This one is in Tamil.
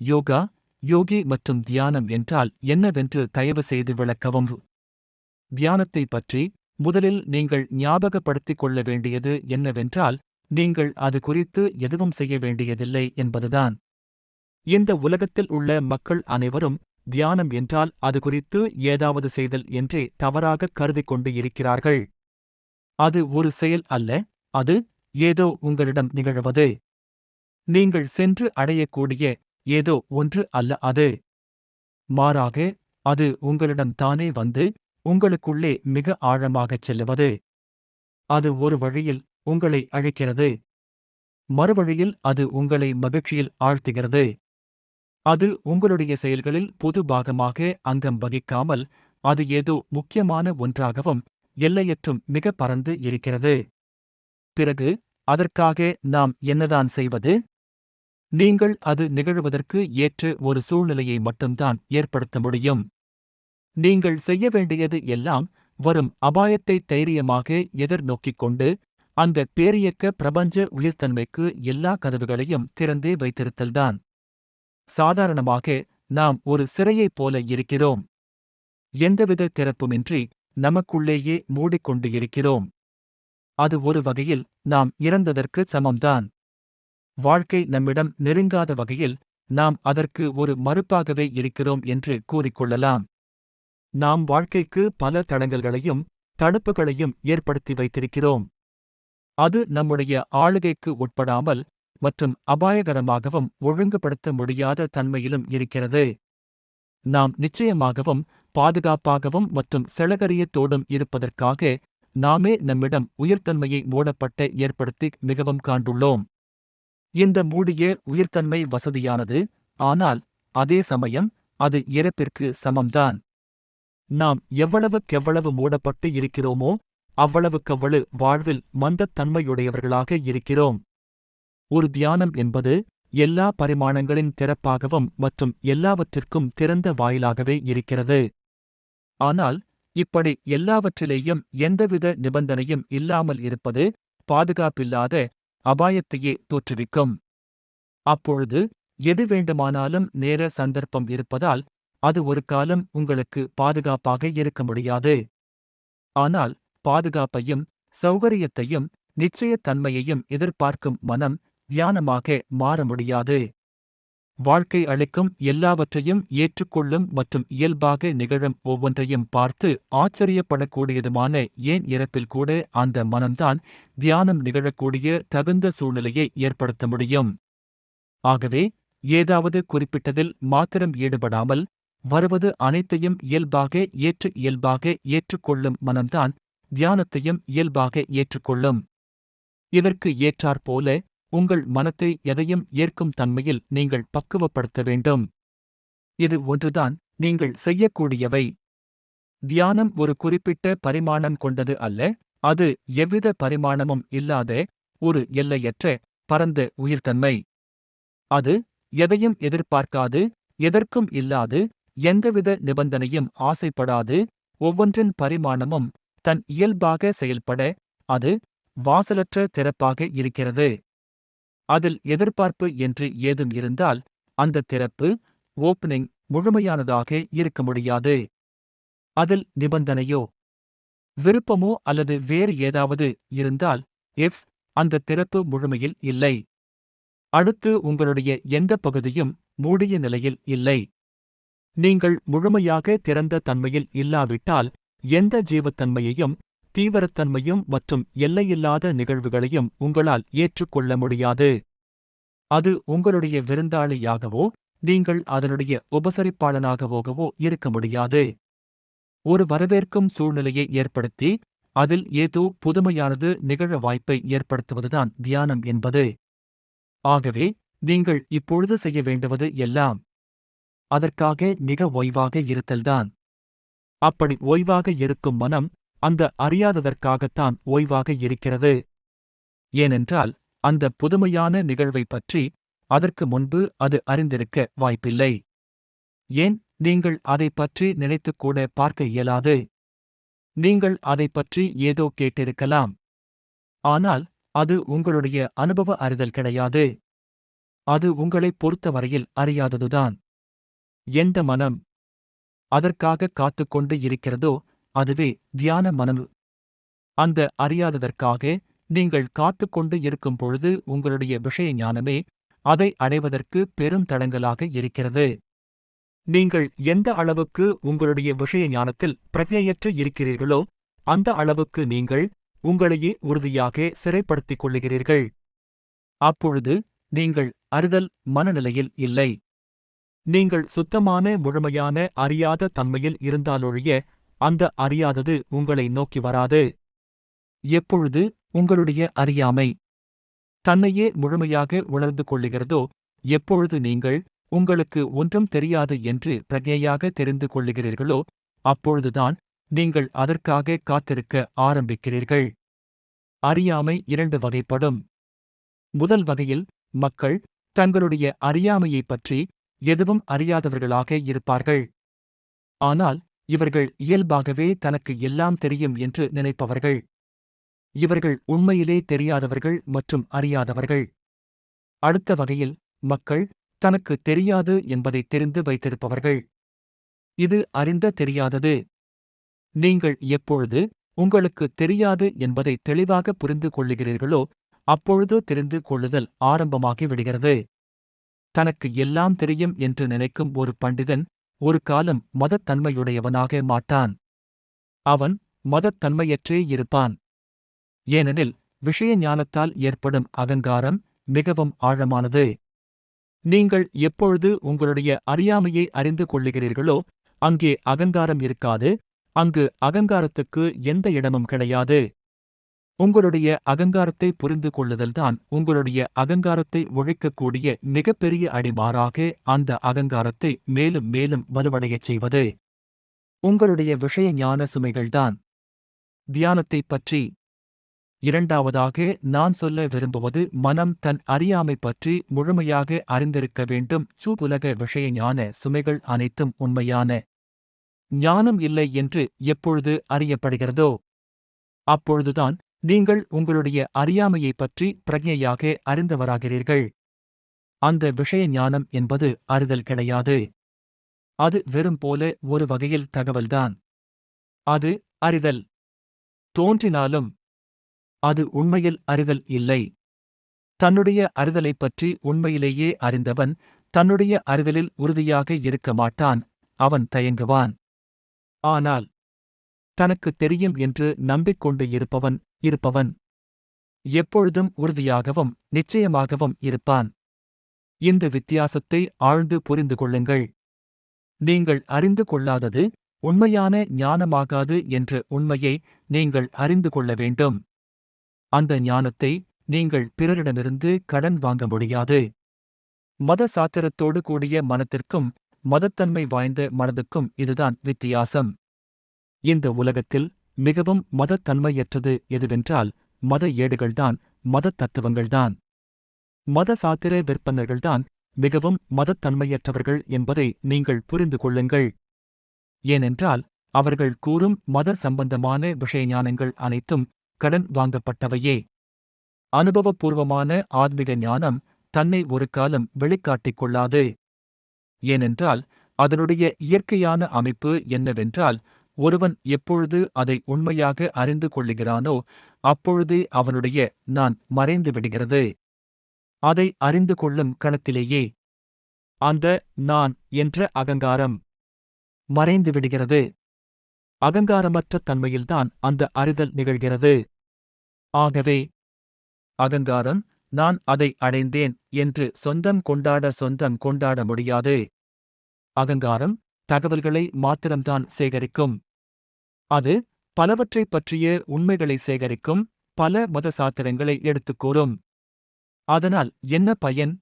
யோகா யோகி மற்றும் தியானம் என்றால் என்னவென்று தயவு செய்து விளக்கவும். தியானத்தை பற்றி முதலில் நீங்கள் ஞாபகப்படுத்திக் கொள்ள வேண்டியது என்னவென்றால் நீங்கள் அது குறித்து எதுவும் செய்ய வேண்டியதில்லை என்பதுதான். இந்த உலகத்தில் உள்ள மக்கள் அனைவரும் தியானம் என்றால் அது குறித்து ஏதாவது செய்தல் என்றே தவறாக கருதிக் கொண்டு இருக்கிறார்கள். அது ஒரு செயல் அல்ல அது ஏதோ உங்களிடம் நிகழ்வது. நீங்கள் சென்று அடையக்கூடிய ஏதோ ஒன்று அல்ல அது. மாறாக அது உங்களிடம் தானே வந்து உங்களுக்குள்ளே மிக ஆழமாகச் செல்லுவது. அது ஒரு வழியில் உங்களை அழைக்கிறது. மறுவழியில் அது உங்களை மகிழ்ச்சியில் ஆழ்த்துகிறது. அது உங்களுடைய செயல்களில் பொது பாகமாக அங்கம் வகிக்காமல் அது ஏதோ முக்கியமான ஒன்றாகவும் எல்லையற்றும் மிக பறந்து இருக்கிறது. பிறகு அதற்காக நாம் என்னதான் செய்வது? நீங்கள் அது நிகழ்வதற்கு ஏற்ற ஒரு சூழ்நிலையை மட்டும்தான் ஏற்படுத்த முடியும். நீங்கள் செய்ய வேண்டியது எல்லாம் வரும் அபாயத்தை தைரியமாக எதிர்நோக்கிக் கொண்டு அந்த பேரியக்க பிரபஞ்ச உயிர்த்தன்மைக்கு எல்லா கதவுகளையும் திறந்தே வைத்திருத்தல்தான் சாதாரணமாக நாம் ஒரு சிறையைப் போல இருக்கிறோம். எந்தவித திறப்புமின்றி நமக்குள்ளேயே மூடிக்கொண்டு இருக்கிறோம். அது ஒரு வகையில் நாம் இறந்ததற்கு சமம்தான். வாழ்க்கை நம்மிடம் நெருங்காத வகையில் நாம் அதற்கு ஒரு மறுப்பாகவே இருக்கிறோம் என்று கூறிக்கொள்ளலாம். நாம் வாழ்க்கைக்கு பல தடங்கல்களையும் தடுப்புகளையும் ஏற்படுத்தி வைத்திருக்கிறோம். அது நம்முடைய ஆளுகைக்கு உட்படாமல் மற்றும் அபாயகரமாகவும் ஒழுங்குபடுத்த முடியாத தன்மையிலும் இருக்கிறது. நாம் நிச்சயமாகவும் பாதுகாப்பாகவும் மற்றும் செலகரியத்தோடும் இருப்பதற்காக நாமே நம்மிடம் உயர்தன்மையை மூடப்பட்ட ஏற்படுத்தி மிகவும் காண்டுள்ளோம். இந்த மூடிய உயிர்த்தன்மை வசதியானது ஆனால் அதே சமயம் அது இறப்பிற்கு சமம்தான். நாம் எவ்வளவுக்கெவ்வளவு மூடப்பட்டு இருக்கிறோமோ அவ்வளவுக்கவ்வளவு வாழ்வில் மந்தத்தன்மையுடையவர்களாக இருக்கிறோம். ஒரு தியானம் என்பது எல்லா பரிமாணங்களின் திறப்பாகவும் மற்றும் எல்லாவற்றிற்கும் திறந்த வாயிலாகவே இருக்கிறது. ஆனால் இப்படி எல்லாவற்றிலேயும் எந்தவித நிபந்தனையும் இல்லாமல் இருப்பது பாதுகாப்பில்லாத அபாயத்தையே தோற்றுவிக்கும். அப்பொழுது எது வேண்டுமானாலும் நேர சந்தர்ப்பம் இருப்பதால் அது ஒரு காலம் உங்களுக்கு பாதுகாப்பாக இருக்க முடியாது. ஆனால் பாதுகாப்பையும் சௌகரியத்தையும் நிச்சயத்தன்மையையும் எதிர்பார்க்கும் மனம் தியானமாக மாற முடியாது. வாழ்க்கை அளிக்கும் எல்லாவற்றையும் ஏற்றுக்கொள்ளும் மற்றும் இயல்பாக நிகழும் ஒவ்வொன்றையும் பார்த்து ஆச்சரியப்படக்கூடியதுமான ஏன் இறப்பில் கூட அந்த மனம்தான் தியானம் நிகழக்கூடிய தகுந்த சூழ்நிலையை ஏற்படுத்த முடியும். ஆகவே ஏதாவது குறிப்பிட்டதில் மாத்திரம் ஈடுபடாமல் வருவது அனைத்தையும் இயல்பாக ஏற்று இயல்பாக ஏற்றுக்கொள்ளும் மனம்தான் தியானத்தையும் இயல்பாக ஏற்றுக்கொள்ளும். இதற்கு ஏற்றாற்போல உங்கள் மனத்தை எதையும் ஏற்கும் தன்மையில் நீங்கள் பக்குவப்படுத்த வேண்டும். இது ஒன்றுதான் நீங்கள் செய்யக்கூடியவை. தியானம் ஒரு குறிப்பிட்ட பரிமாணம் கொண்டது அல்ல அது எவ்வித பரிமாணமும் இல்லாத ஒரு எல்லையற்ற பரந்த உயிர்த்தன்மை. அது எதையும் எதிர்பார்க்காது எதற்கும் இல்லாது எந்தவித நிபந்தனையும் ஆசைப்படாது ஒவ்வொன்றின் பரிமாணமும் தன் இயல்பாக செயல்பட அது வாசலற்ற திறப்பாக இருக்கிறது. அதில் எதிர்பார்ப்பு என்று ஏதும் இருந்தால் அந்த திறப்பு ஓப்பனிங் முழுமையானதாக இருக்க முடியாது. அதில் நிபந்தனையோ விருப்பமோ அல்லது வேறு ஏதாவது இருந்தால் எஃப்ஸ் அந்த திறப்பு முழுமையில் இல்லை. அடுத்து உங்களுடைய எந்த பகுதியும் மூடிய நிலையில் இல்லை. நீங்கள் முழுமையாக திறந்த தன்மையில் இல்லாவிட்டால் எந்த ஜீவத்தன்மையையும் தீவிரத்தன்மையும் மற்றும் எல்லையில்லாத நிகழ்வுகளையும் உங்களால் ஏற்றுக்கொள்ள முடியாது. அது உங்களுடைய விருந்தாளியாகவோ நீங்கள் அதனுடைய உபசரிப்பாளனாகவோகவோ இருக்க முடியாது. ஒரு வரவேற்கும் சூழ்நிலையை ஏற்படுத்தி அதில் ஏதோ புதுமையானது நிகழ வாய்ப்பை ஏற்படுத்துவதுதான் தியானம் என்பது. ஆகவே நீங்கள் இப்பொழுது செய்ய வேண்டுவது எல்லாம் அதற்காக மிக ஓய்வாக இருத்தல்தான். அப்படி ஓய்வாக இருக்கும் மனம் அந்த அறியாததற்காகத்தான் ஓய்வாக இருக்கிறது. ஏனென்றால் அந்த புதுமையான நிகழ்வை பற்றி அதற்கு முன்பு அது அறிந்திருக்க வாய்ப்பில்லை. ஏன்? நீங்கள் அதை பற்றி நினைத்துக்கூட பார்க்க இயலாது. நீங்கள் அதை பற்றி ஏதோ கேட்டிருக்கலாம். ஆனால் அது உங்களுடைய அனுபவ அறிதல் கிடையாது. அது உங்களைப் பொறுத்தவரையில் அறியாததுதான். எந்த மனம் அதற்காக காத்துக்கொண்டு இருக்கிறதோ அதுவே தியான மனது அந்த அறியாததற்காக நீங்கள் காத்துக்கொண்டு இருக்கும் பொழுது உங்களுடைய விஷய ஞானமே அதை அடைவதற்கு பெரும் தடங்கலாக இருக்கிறது. நீங்கள் எந்த அளவுக்கு உங்களுடைய விஷய ஞானத்தில் பிரஜையற்று இருக்கிறீர்களோ அந்த அளவுக்கு நீங்கள் உங்களையே உறுதியாக சிறைப்படுத்திக் கொள்ளுகிறீர்கள். அப்பொழுது நீங்கள் அறிதல் மனநிலையில் இல்லை. நீங்கள் சுத்தமான முழுமையான அறியாத தன்மையில் இருந்தாலொழிய அந்த அறியாதது உங்களை நோக்கி வராது. எப்பொழுது உங்களுடைய அறியாமை தன்னையே முழுமையாக உணர்ந்து கொள்ளுகிறதோ எப்பொழுது நீங்கள் உங்களுக்கு ஒன்றும் தெரியாது என்று பிரஜையாக தெரிந்து கொள்ளுகிறீர்களோ அப்பொழுதுதான் நீங்கள் அதற்காக காத்திருக்க ஆரம்பிக்கிறீர்கள். அறியாமை இரண்டு வகைப்படும். முதல் வகையில் மக்கள் தங்களுடைய அறியாமையைப் பற்றி எதுவும் அறியாதவர்களாக இருப்பார்கள். ஆனால் இவர்கள் இயல்பாகவே தனக்கு எல்லாம் தெரியும் என்று நினைப்பவர்கள். இவர்கள் உண்மையிலே தெரியாதவர்கள் மற்றும் அறியாதவர்கள். அடுத்த வகையில் மக்கள் தனக்கு தெரியாது என்பதை தெரிந்து வைத்திருப்பவர்கள். இது அறிந்த தெரியாதது. நீங்கள் எப்பொழுது உங்களுக்கு தெரியாது என்பதை தெளிவாக புரிந்து கொள்ளுகிறீர்களோ அப்பொழுது தெரிந்து கொள்ளுதல் ஆரம்பமாகி விடுகிறது. தனக்கு எல்லாம் தெரியும் என்று நினைக்கும் ஒரு பண்டிதன் ஒரு காலம் மதத்தன்மையுடையவனாக மாட்டான். அவன் மதத்தன்மையற்றே இருப்பான். ஏனெனில் விஷய ஞானத்தால் ஏற்படும் அகங்காரம் மிகவும் ஆழமானது. நீங்கள் எப்பொழுது உங்களுடைய அறியாமையை அறிந்து கொள்ளுகிறீர்களோ அங்கே அகங்காரம் இருக்காது அங்கு அகங்காரத்துக்கு எந்த இடமும் கிடையாது. உங்களுடைய அகங்காரத்தை புரிந்து கொள்ளுதல்தான் உங்களுடைய அகங்காரத்தை ஒழிக்கக்கூடிய மிகப்பெரிய அடிமாறாக அந்த அகங்காரத்தை மேலும் மேலும் வலுவடையச் செய்வது உங்களுடைய விஷய ஞான சுமைகள்தான். தியானத்தைப் பற்றி இரண்டாவதாக நான் சொல்ல விரும்புவது மனம் தன் அறியாமை பற்றி முழுமையாக அறிந்திருக்க வேண்டும். சூபுலக விஷய ஞான சுமைகள் அனைத்தும் உண்மையான ஞானம் இல்லை என்று எப்பொழுது அறியப்படுகிறதோ அப்பொழுதுதான் நீங்கள் உங்களுடைய அறியாமையைப் பற்றி பிரஜையாக அறிந்தவராகிறீர்கள். அந்த விஷய ஞானம் என்பது அறிதல் கிடையாது. அது வெறும் போல ஒரு வகையில் தகவல்தான். அது அறிதல். தோன்றினாலும் அது உண்மையில் அறிதல் இல்லை. தன்னுடைய அறிதலைப் பற்றி உண்மையிலேயே அறிந்தவன் தன்னுடைய அறிதலில் உறுதியாக இருக்க மாட்டான். அவன் தயங்குவான். ஆனால் தனக்கு தெரியும் என்று நம்பிக்கொண்டு இருப்பவன் இருப்பவன். எப்பொழுதும் உறுதியாகவும் நிச்சயமாகவும் இருப்பான். இந்த வித்தியாசத்தை ஆழ்ந்து புரிந்து கொள்ளுங்கள். நீங்கள் அறிந்து கொள்ளாதது உண்மையான ஞானமாகாது என்ற உண்மையை நீங்கள் அறிந்து கொள்ள வேண்டும். அந்த ஞானத்தை நீங்கள் பிறரிடமிருந்து கடன் வாங்க முடியாது. மத சாத்திரத்தோடு கூடிய மனத்திற்கும் மதத்தன்மை வாய்ந்த மனதுக்கும் இதுதான் வித்தியாசம். இந்த உலகத்தில் மிகவும் மதத்தன்மையற்றது எதுவென்றால் மத ஏடுகள்தான் மத தத்துவங்கள்தான். மத சாத்திர விற்பனர்கள்தான் மிகவும் மதத்தன்மையற்றவர்கள் என்பதை நீங்கள் புரிந்து கொள்ளுங்கள். ஏனென்றால் அவர்கள் கூறும் மத சம்பந்தமான விஷய ஞானங்கள் அனைத்தும் கடன் வாங்கப்பட்டவையே. அனுபவபூர்வமான ஆன்மீக ஞானம் தன்னை ஒரு காலம் வெளிக்காட்டிக் கொள்ளாது. ஏனென்றால் அதனுடைய இயற்கையான அமைப்பு என்னவென்றால் ஒருவன் எப்பொழுது அதை உண்மையாக அறிந்து கொள்ளுகிறானோ அப்பொழுதே அவனுடைய நான் மறைந்து விடுகிறது. அதை அறிந்து கொள்ளும் கணத்திலேயே அந்த நான் என்ற அகங்காரம் மறைந்து விடுகிறது. அகங்காரமற்ற தன்மையில்தான் அந்த அறிதல் நிகழ்கிறது. ஆகவே அகங்காரம் நான் அதை அடைந்தேன் என்று சொந்தம் கொண்டாட சொந்தம் கொண்டாட முடியாது. அகங்காரம் தகவல்களை மாத்திரம்தான் சேகரிக்கும். அது பலவற்றைப் பற்றிய உண்மைகளை சேகரிக்கும் பல மத சாத்திரங்களை எடுத்துக் கூறும். அதனால் என்ன பயன்?